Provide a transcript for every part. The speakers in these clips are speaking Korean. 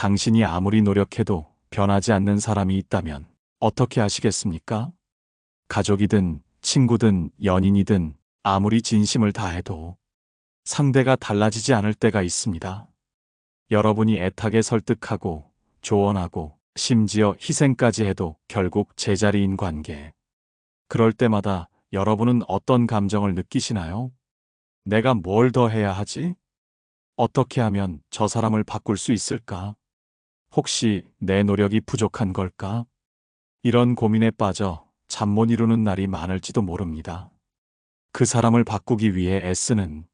당신이 아무리 노력해도 변하지 않는 사람이 있다면 어떻게 하시겠습니까? 가족이든 친구든 연인이든 아무리 진심을 다해도 상대가 달라지지 않을 때가 있습니다. 여러분이 애타게 설득하고 조언하고 심지어 희생까지 해도 결국 제자리인 관계. 그럴 때마다 여러분은 어떤 감정을 느끼시나요? 내가 뭘 더 해야 하지? 어떻게 하면 저 사람을 바꿀 수 있을까? 혹시 내 노력이 부족한 걸까? 이런 고민에 빠져 잠 못 이루는 날이 많을지도 모릅니다. 그 사람을 바꾸기 위해 애쓰는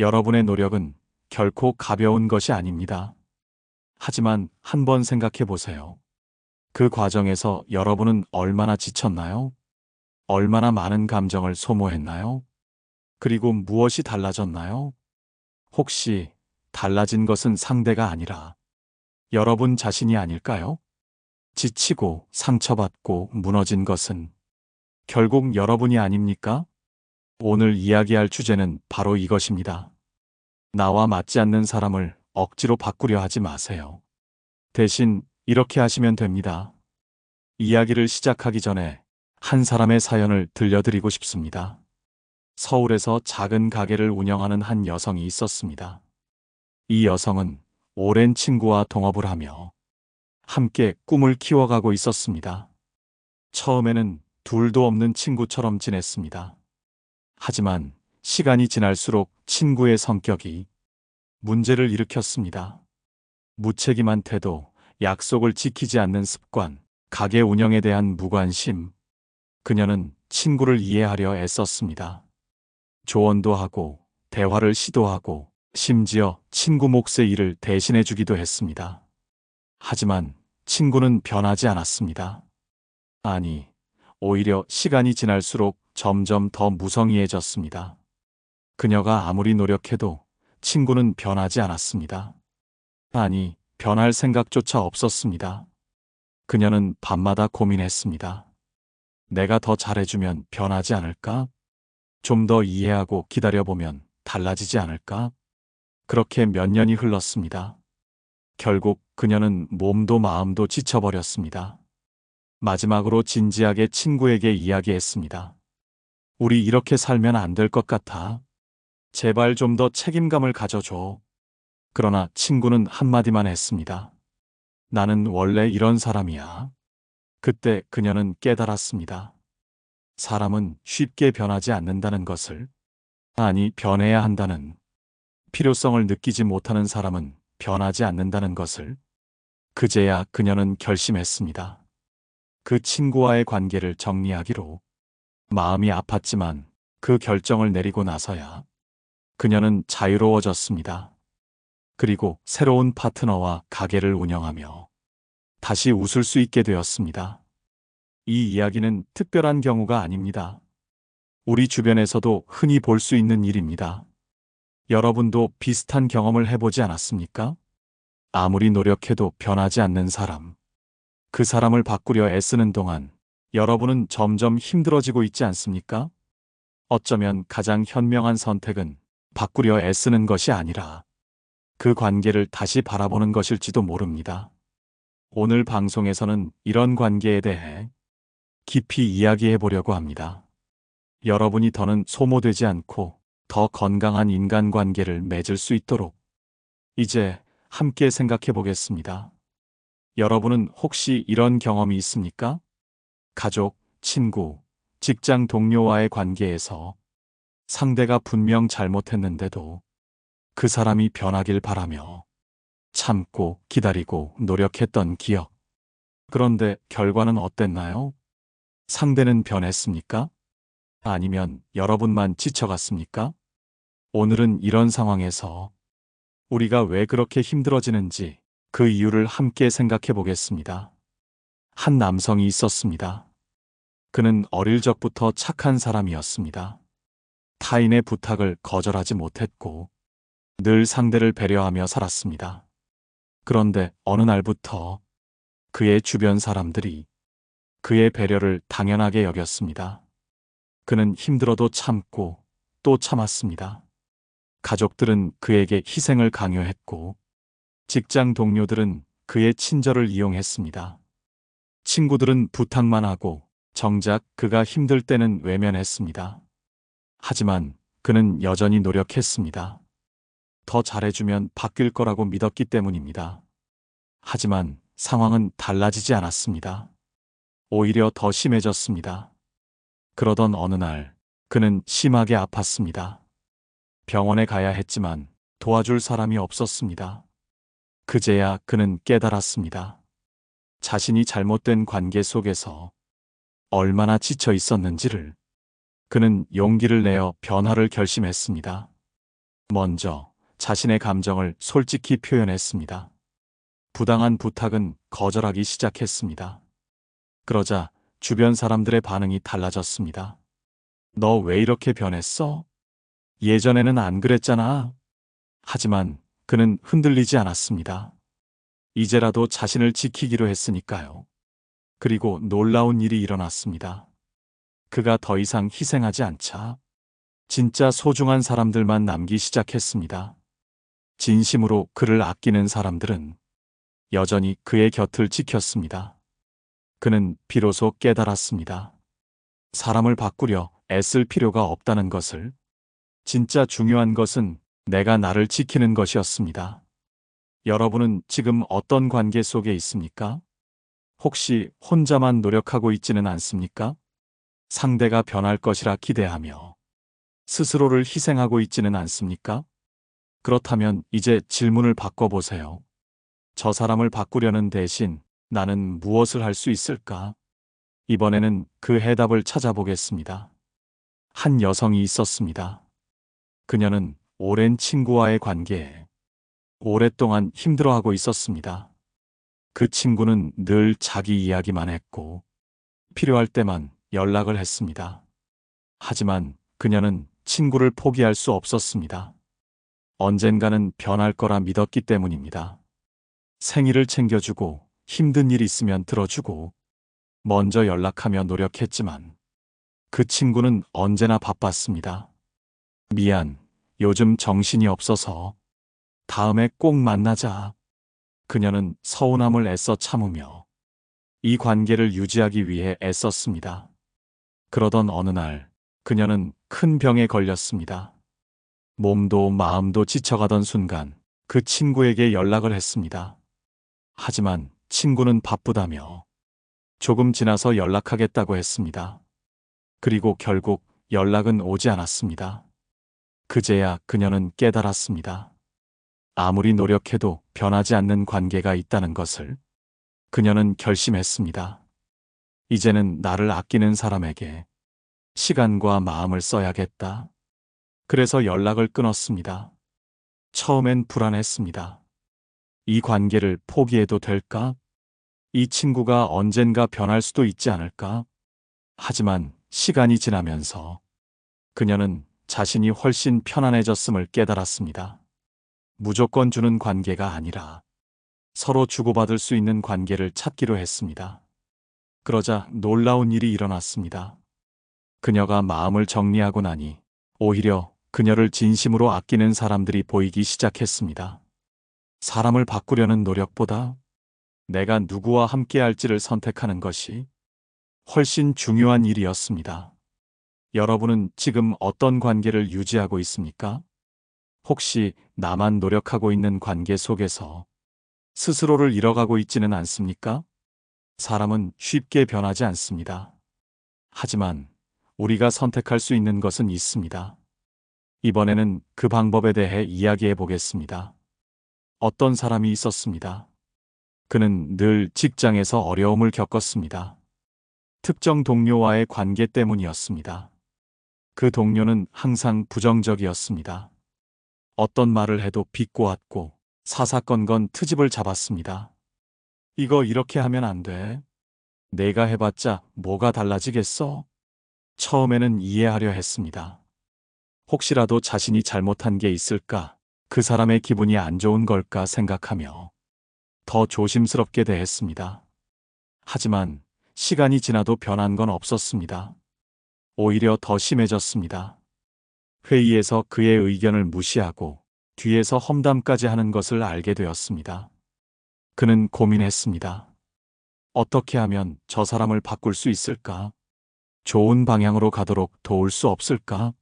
여러분의 노력은 결코 가벼운 것이 아닙니다. 하지만 한번 생각해 보세요. 그 과정에서 여러분은 얼마나 지쳤나요? 얼마나 많은 감정을 소모했나요? 그리고 무엇이 달라졌나요? 혹시 달라진 것은 상대가 아니라 여러분 자신이 아닐까요? 지치고 상처받고 무너진 것은 결국 여러분이 아닙니까? 오늘 이야기할 주제는 바로 이것입니다. 나와 맞지 않는 사람을 억지로 바꾸려 하지 마세요. 대신 이렇게 하시면 됩니다. 이야기를 시작하기 전에 한 사람의 사연을 들려드리고 싶습니다. 서울에서 작은 가게를 운영하는 한 여성이 있었습니다. 이 여성은 오랜 친구와 동업을 하며 함께 꿈을 키워가고 있었습니다. 처음에는 둘도 없는 친구처럼 지냈습니다. 하지만 시간이 지날수록 친구의 성격이 문제를 일으켰습니다. 무책임한 태도, 약속을 지키지 않는 습관, 가게 운영에 대한 무관심. 그녀는 친구를 이해하려 애썼습니다. 조언도 하고, 대화를 시도하고, 심지어 친구 몫의 일을 대신해 주기도 했습니다. 하지만 친구는 변하지 않았습니다. 아니, 오히려 시간이 지날수록 점점 더 무성의해졌습니다. 그녀가 아무리 노력해도 친구는 변하지 않았습니다. 아니, 변할 생각조차 없었습니다. 그녀는 밤마다 고민했습니다. 내가 더 잘해주면 변하지 않을까? 좀 더 이해하고 기다려보면 달라지지 않을까? 그렇게 몇 년이 흘렀습니다. 결국 그녀는 몸도 마음도 지쳐버렸습니다. 마지막으로 진지하게 친구에게 이야기했습니다. 우리 이렇게 살면 안 될 것 같아. 제발 좀 더 책임감을 가져줘. 그러나 친구는 한마디만 했습니다. 나는 원래 이런 사람이야. 그때 그녀는 깨달았습니다. 사람은 쉽게 변하지 않는다는 것을, 아니, 변해야 한다는, 필요성을 느끼지 못하는 사람은 변하지 않는다는 것을, 그제야 그녀는 결심했습니다. 그 친구와의 관계를 정리하기로, 마음이 아팠지만 그 결정을 내리고 나서야 그녀는 자유로워졌습니다. 그리고 새로운 파트너와 가게를 운영하며 다시 웃을 수 있게 되었습니다. 이 이야기는 특별한 경우가 아닙니다. 우리 주변에서도 흔히 볼 수 있는 일입니다. 여러분도 비슷한 경험을 해보지 않았습니까? 아무리 노력해도 변하지 않는 사람. 그 사람을 바꾸려 애쓰는 동안 여러분은 점점 힘들어지고 있지 않습니까? 어쩌면 가장 현명한 선택은 바꾸려 애쓰는 것이 아니라 그 관계를 다시 바라보는 것일지도 모릅니다. 오늘 방송에서는 이런 관계에 대해 깊이 이야기해 보려고 합니다. 여러분이 더는 소모되지 않고 더 건강한 인간관계를 맺을 수 있도록 이제 함께 생각해 보겠습니다. 여러분은 혹시 이런 경험이 있습니까? 가족, 친구, 직장 동료와의 관계에서 상대가 분명 잘못했는데도 그 사람이 변하길 바라며 참고 기다리고 노력했던 기억. 그런데 결과는 어땠나요? 상대는 변했습니까? 아니면 여러분만 지쳐갔습니까? 오늘은 이런 상황에서 우리가 왜 그렇게 힘들어지는지 그 이유를 함께 생각해 보겠습니다. 한 남성이 있었습니다. 그는 어릴 적부터 착한 사람이었습니다. 타인의 부탁을 거절하지 못했고 늘 상대를 배려하며 살았습니다. 그런데 어느 날부터 그의 주변 사람들이 그의 배려를 당연하게 여겼습니다. 그는 힘들어도 참고 또 참았습니다. 가족들은 그에게 희생을 강요했고 직장 동료들은 그의 친절을 이용했습니다. 친구들은 부탁만 하고 정작 그가 힘들 때는 외면했습니다. 하지만 그는 여전히 노력했습니다. 더 잘해주면 바뀔 거라고 믿었기 때문입니다. 하지만 상황은 달라지지 않았습니다. 오히려 더 심해졌습니다. 그러던 어느 날 그는 심하게 아팠습니다. 병원에 가야 했지만 도와줄 사람이 없었습니다. 그제야 그는 깨달았습니다. 자신이 잘못된 관계 속에서 얼마나 지쳐 있었는지를 그는 용기를 내어 변화를 결심했습니다. 먼저 자신의 감정을 솔직히 표현했습니다. 부당한 부탁은 거절하기 시작했습니다. 그러자 주변 사람들의 반응이 달라졌습니다. 너 왜 이렇게 변했어? 예전에는 안 그랬잖아. 하지만 그는 흔들리지 않았습니다. 이제라도 자신을 지키기로 했으니까요. 그리고 놀라운 일이 일어났습니다. 그가 더 이상 희생하지 않자 진짜 소중한 사람들만 남기 시작했습니다. 진심으로 그를 아끼는 사람들은 여전히 그의 곁을 지켰습니다. 그는 비로소 깨달았습니다. 사람을 바꾸려 애쓸 필요가 없다는 것을 진짜 중요한 것은 내가 나를 지키는 것이었습니다. 여러분은 지금 어떤 관계 속에 있습니까? 혹시 혼자만 노력하고 있지는 않습니까? 상대가 변할 것이라 기대하며 스스로를 희생하고 있지는 않습니까? 그렇다면 이제 질문을 바꿔보세요. 저 사람을 바꾸려는 대신 나는 무엇을 할 수 있을까? 이번에는 그 해답을 찾아보겠습니다. 한 여성이 있었습니다. 그녀는 오랜 친구와의 관계에 오랫동안 힘들어하고 있었습니다. 그 친구는 늘 자기 이야기만 했고 필요할 때만 연락을 했습니다. 하지만 그녀는 친구를 포기할 수 없었습니다. 언젠가는 변할 거라 믿었기 때문입니다. 생일을 챙겨주고 힘든 일 있으면 들어주고 먼저 연락하며 노력했지만 그 친구는 언제나 바빴습니다. 미안, 요즘 정신이 없어서 다음에 꼭 만나자. 그녀는 서운함을 애써 참으며 이 관계를 유지하기 위해 애썼습니다. 그러던 어느 날 그녀는 큰 병에 걸렸습니다. 몸도 마음도 지쳐가던 순간 그 친구에게 연락을 했습니다. 하지만 친구는 바쁘다며 조금 지나서 연락하겠다고 했습니다. 그리고 결국 연락은 오지 않았습니다. 그제야 그녀는 깨달았습니다. 아무리 노력해도 변하지 않는 관계가 있다는 것을 그녀는 결심했습니다. 이제는 나를 아끼는 사람에게 시간과 마음을 써야겠다. 그래서 연락을 끊었습니다. 처음엔 불안했습니다. 이 관계를 포기해도 될까? 이 친구가 언젠가 변할 수도 있지 않을까? 하지만 시간이 지나면서 그녀는 자신이 훨씬 편안해졌음을 깨달았습니다. 무조건 주는 관계가 아니라 서로 주고받을 수 있는 관계를 찾기로 했습니다. 그러자 놀라운 일이 일어났습니다. 그녀가 마음을 정리하고 나니 오히려 그녀를 진심으로 아끼는 사람들이 보이기 시작했습니다. 사람을 바꾸려는 노력보다 내가 누구와 함께 할지를 선택하는 것이 훨씬 중요한 일이었습니다. 여러분은 지금 어떤 관계를 유지하고 있습니까? 혹시 나만 노력하고 있는 관계 속에서 스스로를 잃어가고 있지는 않습니까? 사람은 쉽게 변하지 않습니다. 하지만 우리가 선택할 수 있는 것은 있습니다. 이번에는 그 방법에 대해 이야기해 보겠습니다. 어떤 사람이 있었습니다. 그는 늘 직장에서 어려움을 겪었습니다. 특정 동료와의 관계 때문이었습니다. 그 동료는 항상 부정적이었습니다. 어떤 말을 해도 비꼬았고 사사건건 트집을 잡았습니다. 이거 이렇게 하면 안 돼. 내가 해봤자 뭐가 달라지겠어? 처음에는 이해하려 했습니다. 혹시라도 자신이 잘못한 게 있을까, 그 사람의 기분이 안 좋은 걸까 생각하며 더 조심스럽게 대했습니다. 하지만 시간이 지나도 변한 건 없었습니다. 오히려 더 심해졌습니다. 회의에서 그의 의견을 무시하고 뒤에서 험담까지 하는 것을 알게 되었습니다. 그는 고민했습니다. 어떻게 하면 저 사람을 바꿀 수 있을까? 좋은 방향으로 가도록 도울 수 없을까?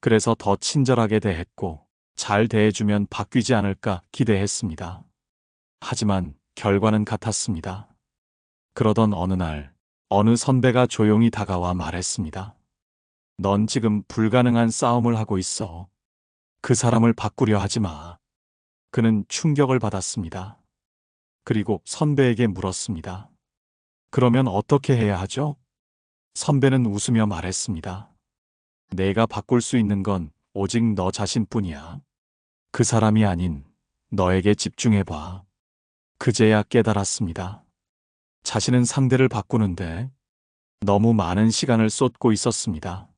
그래서 더 친절하게 대했고, 잘 대해주면 바뀌지 않을까 기대했습니다. 하지만 결과는 같았습니다. 그러던 어느 날, 어느 선배가 조용히 다가와 말했습니다. 넌 지금 불가능한 싸움을 하고 있어. 그 사람을 바꾸려 하지 마. 그는 충격을 받았습니다. 그리고 선배에게 물었습니다. 그러면 어떻게 해야 하죠? 선배는 웃으며 말했습니다. 내가 바꿀 수 있는 건 오직 너 자신뿐이야. 그 사람이 아닌 너에게 집중해봐. 그제야 깨달았습니다. 자신은 상대를 바꾸는데 너무 많은 시간을 쏟고 있었습니다.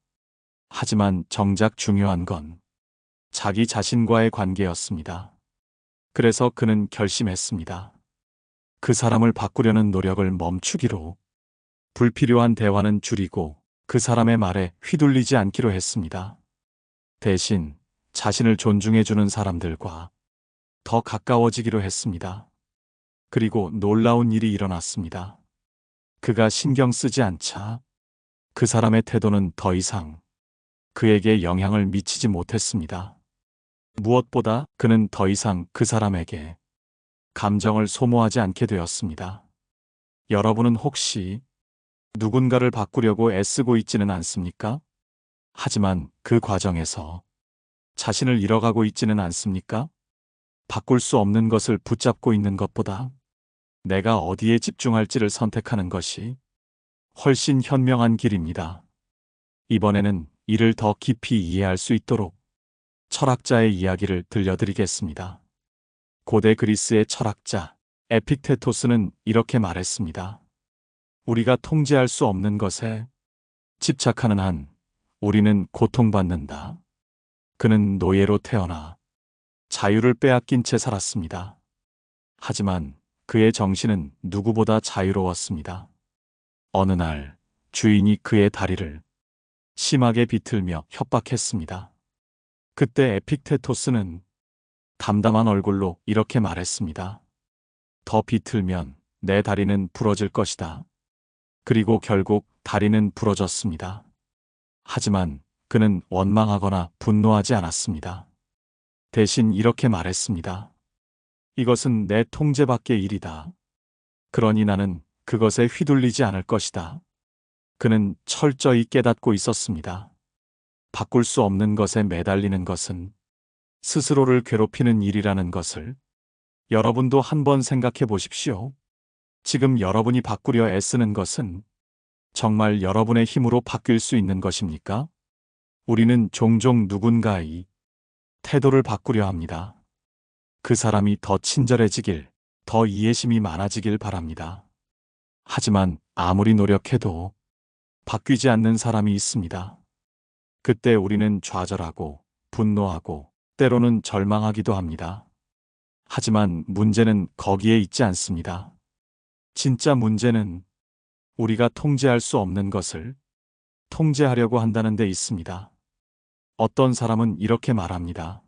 하지만 정작 중요한 건 자기 자신과의 관계였습니다. 그래서 그는 결심했습니다. 그 사람을 바꾸려는 노력을 멈추기로 불필요한 대화는 줄이고 그 사람의 말에 휘둘리지 않기로 했습니다. 대신 자신을 존중해주는 사람들과 더 가까워지기로 했습니다. 그리고 놀라운 일이 일어났습니다. 그가 신경 쓰지 않자 그 사람의 태도는 더 이상 그에게 영향을 미치지 못했습니다. 무엇보다 그는 더 이상 그 사람에게 감정을 소모하지 않게 되었습니다. 여러분은 혹시 누군가를 바꾸려고 애쓰고 있지는 않습니까? 하지만 그 과정에서 자신을 잃어가고 있지는 않습니까? 바꿀 수 없는 것을 붙잡고 있는 것보다 내가 어디에 집중할지를 선택하는 것이 훨씬 현명한 길입니다. 이번에는 이를 더 깊이 이해할 수 있도록 철학자의 이야기를 들려드리겠습니다. 고대 그리스의 철학자 에픽테토스는 이렇게 말했습니다. 우리가 통제할 수 없는 것에 집착하는 한 우리는 고통받는다. 그는 노예로 태어나 자유를 빼앗긴 채 살았습니다. 하지만 그의 정신은 누구보다 자유로웠습니다. 어느 날 주인이 그의 다리를 심하게 비틀며 협박했습니다. 그때 에픽테토스는 담담한 얼굴로 이렇게 말했습니다. 더 비틀면 내 다리는 부러질 것이다. 그리고 결국 다리는 부러졌습니다. 하지만 그는 원망하거나 분노하지 않았습니다. 대신 이렇게 말했습니다. 이것은 내 통제 밖의 일이다. 그러니 나는 그것에 휘둘리지 않을 것이다. 그는 철저히 깨닫고 있었습니다. 바꿀 수 없는 것에 매달리는 것은 스스로를 괴롭히는 일이라는 것을 여러분도 한번 생각해 보십시오. 지금 여러분이 바꾸려 애쓰는 것은 정말 여러분의 힘으로 바뀔 수 있는 것입니까? 우리는 종종 누군가의 태도를 바꾸려 합니다. 그 사람이 더 친절해지길, 더 이해심이 많아지길 바랍니다. 하지만 아무리 노력해도 바뀌지 않는 사람이 있습니다. 그때 우리는 좌절하고 분노하고 때로는 절망하기도 합니다. 하지만 문제는 거기에 있지 않습니다. 진짜 문제는 우리가 통제할 수 없는 것을 통제하려고 한다는 데 있습니다. 어떤 사람은 이렇게 말합니다.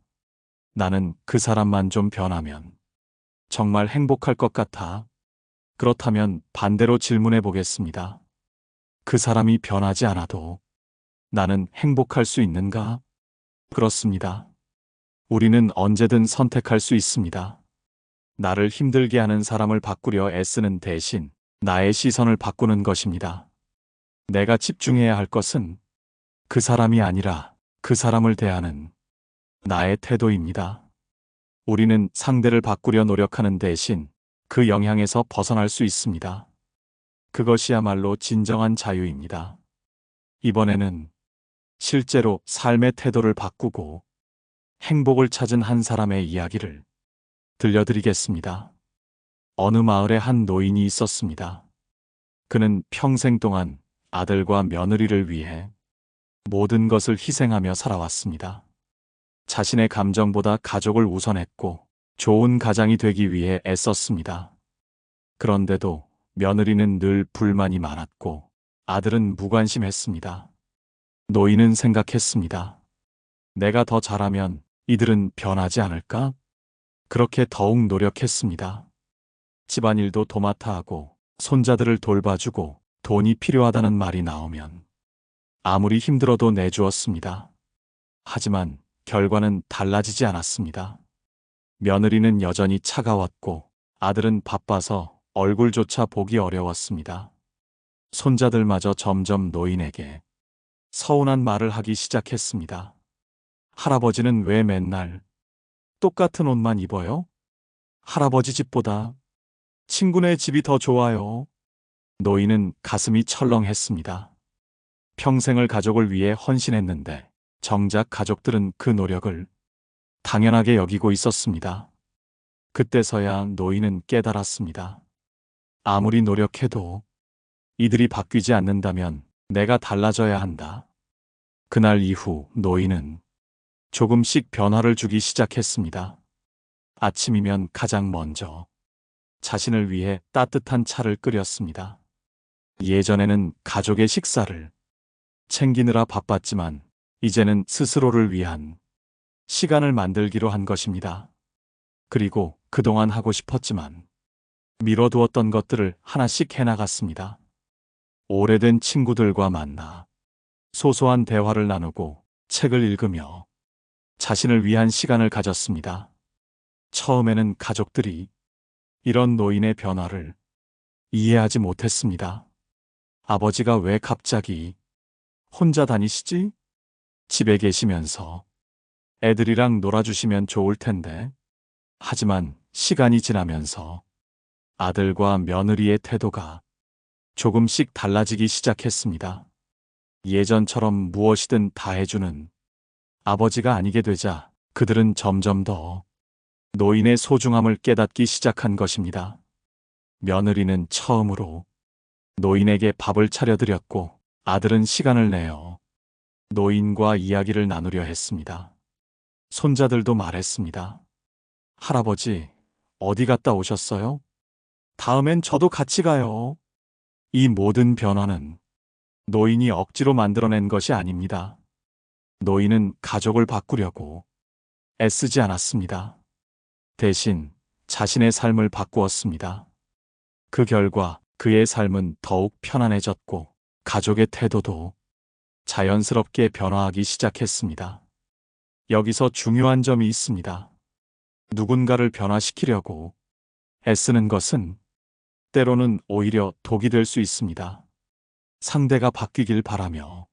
나는 그 사람만 좀 변하면 정말 행복할 것 같아. 그렇다면 반대로 질문해 보겠습니다. 그 사람이 변하지 않아도 나는 행복할 수 있는가? 그렇습니다. 우리는 언제든 선택할 수 있습니다. 나를 힘들게 하는 사람을 바꾸려 애쓰는 대신 나의 시선을 바꾸는 것입니다. 내가 집중해야 할 것은 그 사람이 아니라 그 사람을 대하는 나의 태도입니다. 우리는 상대를 바꾸려 노력하는 대신 그 영향에서 벗어날 수 있습니다. 그것이야말로 진정한 자유입니다. 이번에는 실제로 삶의 태도를 바꾸고 행복을 찾은 한 사람의 이야기를 들려드리겠습니다. 어느 마을에 한 노인이 있었습니다. 그는 평생 동안 아들과 며느리를 위해 모든 것을 희생하며 살아왔습니다. 자신의 감정보다 가족을 우선했고 좋은 가장이 되기 위해 애썼습니다. 그런데도 며느리는 늘 불만이 많았고 아들은 무관심했습니다. 노인은 생각했습니다. 내가 더 잘하면 이들은 변하지 않을까? 그렇게 더욱 노력했습니다. 집안일도 도맡아 하고 손자들을 돌봐주고 돈이 필요하다는 말이 나오면 아무리 힘들어도 내주었습니다. 하지만 결과는 달라지지 않았습니다. 며느리는 여전히 차가웠고 아들은 바빠서 얼굴조차 보기 어려웠습니다. 손자들마저 점점 노인에게 서운한 말을 하기 시작했습니다. 할아버지는 왜 맨날 똑같은 옷만 입어요? 할아버지 집보다 친구네 집이 더 좋아요. 노인은 가슴이 철렁했습니다. 평생을 가족을 위해 헌신했는데 정작 가족들은 그 노력을 당연하게 여기고 있었습니다. 그때서야 노인은 깨달았습니다. 아무리 노력해도 이들이 바뀌지 않는다면 내가 달라져야 한다. 그날 이후 노인은 조금씩 변화를 주기 시작했습니다. 아침이면 가장 먼저 자신을 위해 따뜻한 차를 끓였습니다. 예전에는 가족의 식사를 챙기느라 바빴지만 이제는 스스로를 위한 시간을 만들기로 한 것입니다. 그리고 그동안 하고 싶었지만 미뤄두었던 것들을 하나씩 해나갔습니다. 오래된 친구들과 만나 소소한 대화를 나누고 책을 읽으며 자신을 위한 시간을 가졌습니다. 처음에는 가족들이 이런 노인의 변화를 이해하지 못했습니다. 아버지가 왜 갑자기 혼자 다니시지? 집에 계시면서 애들이랑 놀아주시면 좋을 텐데. 하지만 시간이 지나면서 아들과 며느리의 태도가 조금씩 달라지기 시작했습니다. 예전처럼 무엇이든 다 해주는 아버지가 아니게 되자 그들은 점점 더 노인의 소중함을 깨닫기 시작한 것입니다. 며느리는 처음으로 노인에게 밥을 차려드렸고 아들은 시간을 내어 노인과 이야기를 나누려 했습니다. 손자들도 말했습니다. 할아버지, 어디 갔다 오셨어요? 다음엔 저도 같이 가요. 이 모든 변화는 노인이 억지로 만들어낸 것이 아닙니다. 노인은 가족을 바꾸려고 애쓰지 않았습니다. 대신 자신의 삶을 바꾸었습니다. 그 결과 그의 삶은 더욱 편안해졌고 가족의 태도도 자연스럽게 변화하기 시작했습니다. 여기서 중요한 점이 있습니다. 누군가를 변화시키려고 애쓰는 것은 때로는 오히려 독이 될 수 있습니다. 상대가 바뀌길 바라며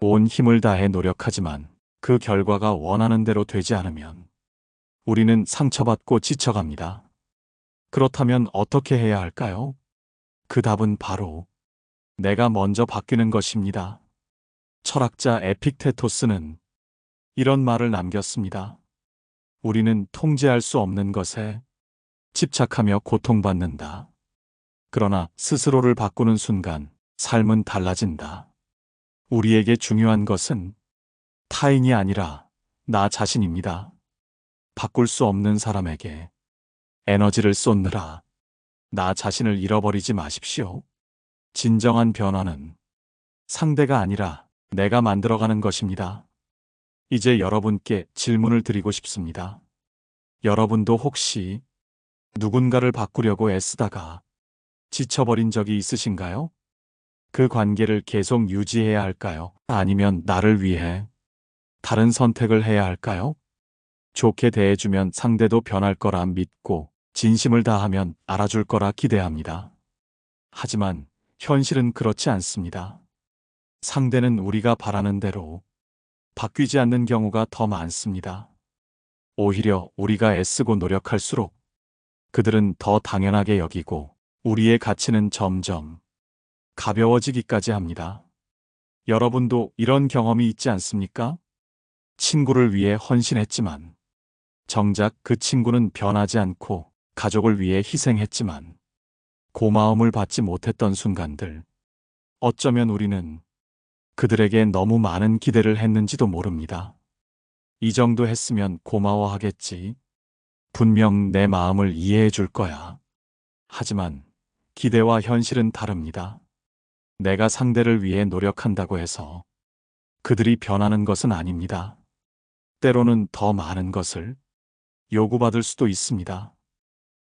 온 힘을 다해 노력하지만 그 결과가 원하는 대로 되지 않으면 우리는 상처받고 지쳐갑니다. 그렇다면 어떻게 해야 할까요? 그 답은 바로 내가 먼저 바뀌는 것입니다. 철학자 에픽테토스는 이런 말을 남겼습니다. 우리는 통제할 수 없는 것에 집착하며 고통받는다. 그러나 스스로를 바꾸는 순간 삶은 달라진다. 우리에게 중요한 것은 타인이 아니라 나 자신입니다. 바꿀 수 없는 사람에게 에너지를 쏟느라 나 자신을 잃어버리지 마십시오. 진정한 변화는 상대가 아니라 내가 만들어가는 것입니다. 이제 여러분께 질문을 드리고 싶습니다. 여러분도 혹시 누군가를 바꾸려고 애쓰다가 지쳐버린 적이 있으신가요? 그 관계를 계속 유지해야 할까요? 아니면 나를 위해 다른 선택을 해야 할까요? 좋게 대해주면 상대도 변할 거라 믿고 진심을 다하면 알아줄 거라 기대합니다. 하지만 현실은 그렇지 않습니다. 상대는 우리가 바라는 대로 바뀌지 않는 경우가 더 많습니다. 오히려 우리가 애쓰고 노력할수록 그들은 더 당연하게 여기고 우리의 가치는 점점 가벼워지기까지 합니다. 여러분도 이런 경험이 있지 않습니까? 친구를 위해 헌신했지만 정작 그 친구는 변하지 않고 가족을 위해 희생했지만 고마움을 받지 못했던 순간들. 어쩌면 우리는 그들에게 너무 많은 기대를 했는지도 모릅니다. 이 정도 했으면 고마워하겠지. 분명 내 마음을 이해해 줄 거야. 하지만 기대와 현실은 다릅니다. 내가 상대를 위해 노력한다고 해서 그들이 변하는 것은 아닙니다. 때로는 더 많은 것을 요구받을 수도 있습니다.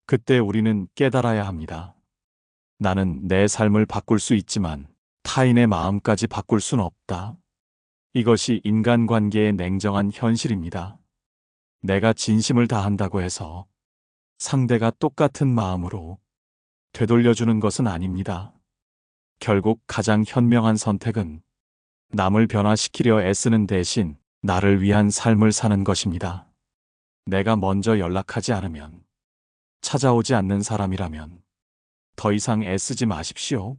그때 우리는 깨달아야 합니다. 나는 내 삶을 바꿀 수 있지만 타인의 마음까지 바꿀 수는 없다. 이것이 인간관계의 냉정한 현실입니다. 내가 진심을 다한다고 해서 상대가 똑같은 마음으로 되돌려주는 것은 아닙니다. 결국 가장 현명한 선택은 남을 변화시키려 애쓰는 대신 나를 위한 삶을 사는 것입니다. 내가 먼저 연락하지 않으면, 찾아오지 않는 사람이라면 더 이상 애쓰지 마십시오.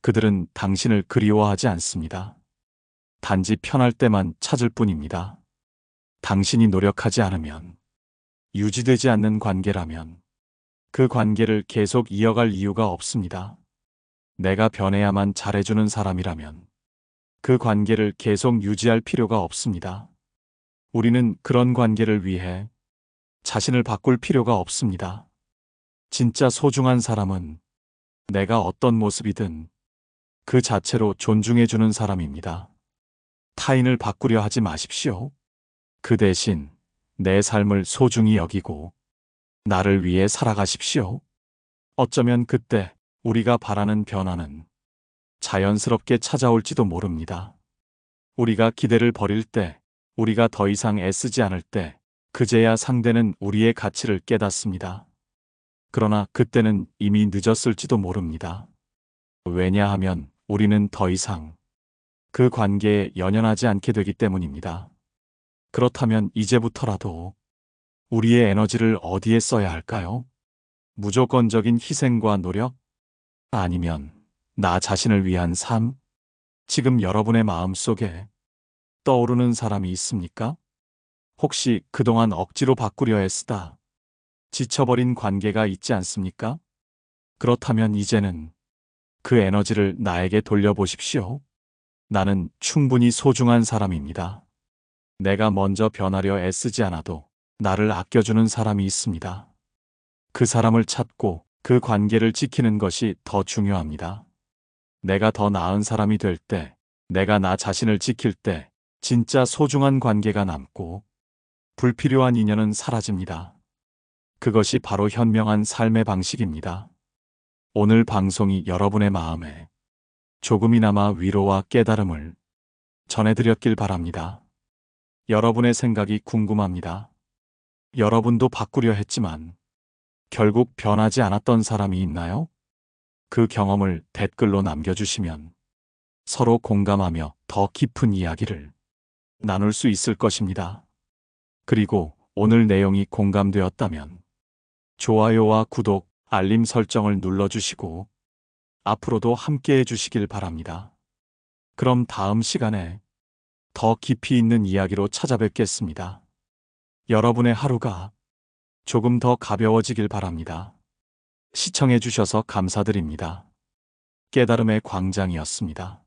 그들은 당신을 그리워하지 않습니다. 단지 편할 때만 찾을 뿐입니다. 당신이 노력하지 않으면, 유지되지 않는 관계라면 그 관계를 계속 이어갈 이유가 없습니다. 내가 변해야만 잘해주는 사람이라면 그 관계를 계속 유지할 필요가 없습니다. 우리는 그런 관계를 위해 자신을 바꿀 필요가 없습니다. 진짜 소중한 사람은 내가 어떤 모습이든 그 자체로 존중해주는 사람입니다. 타인을 바꾸려 하지 마십시오. 그 대신 내 삶을 소중히 여기고 나를 위해 살아가십시오. 어쩌면 그때 우리가 바라는 변화는 자연스럽게 찾아올지도 모릅니다. 우리가 기대를 버릴 때, 우리가 더 이상 애쓰지 않을 때, 그제야 상대는 우리의 가치를 깨닫습니다. 그러나 그때는 이미 늦었을지도 모릅니다. 왜냐하면 우리는 더 이상 그 관계에 연연하지 않게 되기 때문입니다. 그렇다면 이제부터라도 우리의 에너지를 어디에 써야 할까요? 무조건적인 희생과 노력? 아니면 나 자신을 위한 삶? 지금 여러분의 마음 속에 떠오르는 사람이 있습니까? 혹시 그동안 억지로 바꾸려 애쓰다 지쳐버린 관계가 있지 않습니까? 그렇다면 이제는 그 에너지를 나에게 돌려보십시오. 나는 충분히 소중한 사람입니다. 내가 먼저 변하려 애쓰지 않아도 나를 아껴주는 사람이 있습니다. 그 사람을 찾고 그 관계를 지키는 것이 더 중요합니다. 내가 더 나은 사람이 될 때, 내가 나 자신을 지킬 때, 진짜 소중한 관계가 남고, 불필요한 인연은 사라집니다. 그것이 바로 현명한 삶의 방식입니다. 오늘 방송이 여러분의 마음에 조금이나마 위로와 깨달음을 전해드렸길 바랍니다. 여러분의 생각이 궁금합니다. 여러분도 바꾸려 했지만 결국 변하지 않았던 사람이 있나요? 그 경험을 댓글로 남겨주시면 서로 공감하며 더 깊은 이야기를 나눌 수 있을 것입니다. 그리고 오늘 내용이 공감되었다면 좋아요와 구독, 알림 설정을 눌러주시고 앞으로도 함께 해주시길 바랍니다. 그럼 다음 시간에 더 깊이 있는 이야기로 찾아뵙겠습니다. 여러분의 하루가 조금 더 가벼워지길 바랍니다. 시청해주셔서 감사드립니다. 깨달음의 광장이었습니다.